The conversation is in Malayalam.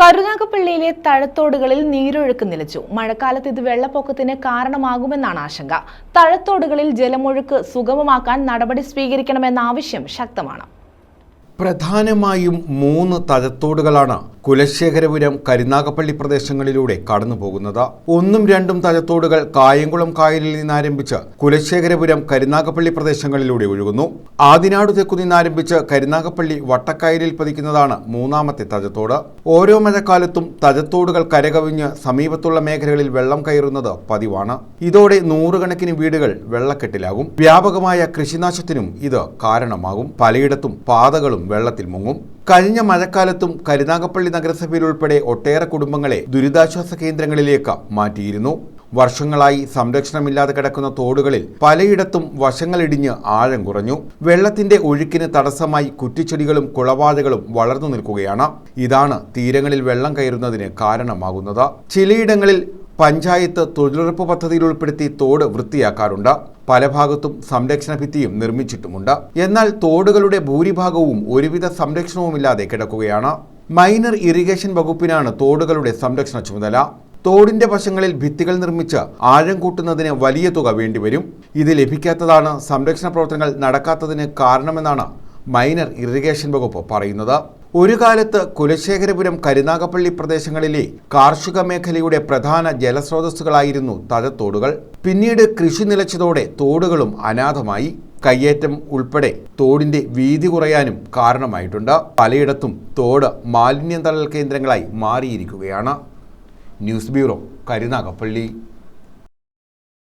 കരുനാഗപ്പള്ളിയിലെ തഴത്തോടുകളിൽ നീരൊഴുക്ക് നിലച്ചു. മഴക്കാലത്ത് ഇത് വെള്ളപ്പൊക്കത്തിന് കാരണമാകുമെന്നാണ് ആശങ്ക. തഴത്തോടുകളിൽ ജലമൊഴുക്ക് സുഗമമാക്കാൻ നടപടി സ്വീകരിക്കണമെന്ന ആവശ്യം ശക്തമാണ്. പ്രധാനമായും മൂന്ന് തഴത്തോടുകളാണ് കുലശേഖരപുരം കരുനാഗപ്പള്ളി പ്രദേശങ്ങളിലൂടെ കടന്നു പോകുന്നത് ഒന്നും രണ്ടും തലത്തോടുകൾ കായംകുളം കായലിൽ നിന്നാരംഭിച്ച് കുലശേഖരപുരം കരുനാഗപ്പള്ളി പ്രദേശങ്ങളിലൂടെ ഒഴുകുന്നു. ആദിനാട് തെക്കു നിന്നാരംഭിച്ച് കരുനാഗപ്പള്ളി വട്ടക്കായലിൽ പതിക്കുന്നതാണ് മൂന്നാമത്തെ തജത്തോട്. ഓരോ മഴക്കാലത്തും തജത്തോടുകൾ കരകവിഞ്ഞ് സമീപത്തുള്ള മേഖലകളിൽ വെള്ളം കയറുന്നത് പതിവാണ്. ഇതോടെ നൂറുകണക്കിന് വീടുകൾ വെള്ളക്കെട്ടിലാകും. വ്യാപകമായ കൃഷിനാശത്തിനും ഇത് കാരണമാകും. പലയിടത്തും പാതകളും വെള്ളത്തിൽ മുങ്ങും. കഴിഞ്ഞ മഴക്കാലത്തും കരുനാഗപ്പള്ളി നഗരസഭയിൽ ഉൾപ്പെടെ ഒട്ടേറെ കുടുംബങ്ങളെ ദുരിതാശ്വാസ കേന്ദ്രങ്ങളിലേക്ക് മാറ്റിയിരുന്നു. വർഷങ്ങളായി സംരക്ഷണമില്ലാതെ കിടക്കുന്ന തോടുകളിൽ പലയിടത്തും വശങ്ങളിടിഞ്ഞ് ആഴം കുറഞ്ഞു. വെള്ളത്തിന്റെ ഒഴുക്കിന് തടസ്സമായി കുറ്റിച്ചെടികളും കുളവാഴകളും വളർന്നു നിൽക്കുകയാണ്. ഇതാണ് തീരങ്ങളിൽ വെള്ളം കയറുന്നതിന് കാരണമാകുന്നത്. ചിലയിടങ്ങളിൽ പഞ്ചായത്ത് തൊഴിലുറപ്പ് പദ്ധതിയിൽ ഉൾപ്പെടുത്തി തോട് വൃത്തിയാക്കാറുണ്ട്. പല ഭാഗത്തും സംരക്ഷണ ഭിത്തിയും നിർമ്മിച്ചിട്ടുമുണ്ട്. എന്നാൽ തോടുകളുടെ ഭൂരിഭാഗവും ഒരുവിധ സംരക്ഷണവുമില്ലാതെ കിടക്കുകയാണ്. മൈനർ ഇറിഗേഷൻ വകുപ്പിനാണ് തോടുകളുടെ സംരക്ഷണ ചുമതല. തോടിന്റെ വശങ്ങളിൽ ഭിത്തികൾ നിർമ്മിച്ച് ആഴം കൂട്ടുന്നതിന് വലിയ തുക വേണ്ടിവരും. ഇത് ലഭിക്കാത്തതാണ് സംരക്ഷണ പ്രവർത്തനങ്ങൾ നടക്കാത്തതിന് കാരണമെന്നാണ് മൈനർ ഇറിഗേഷൻ വകുപ്പ് പറയുന്നത്. ഒരു കാലത്ത് കുലശേഖരപുരം കരുനാഗപ്പള്ളി പ്രദേശങ്ങളിലെ കാർഷിക മേഖലയുടെ പ്രധാന ജലസ്രോതസ്സുകളായിരുന്നു തഴത്തോടുകൾ. പിന്നീട് കൃഷി നിലച്ചതോടെ തോടുകളും അനാഥമായി. കയ്യേറ്റം ഉൾപ്പെടെ തോടിന്റെ വീതി കുറയാനും കാരണമായിട്ടുണ്ട്. പലയിടത്തും തോട് മാലിന്യം തള്ളൽ കേന്ദ്രങ്ങളായി മാറിയിരിക്കുകയാണ്. News bureau Karunagappally.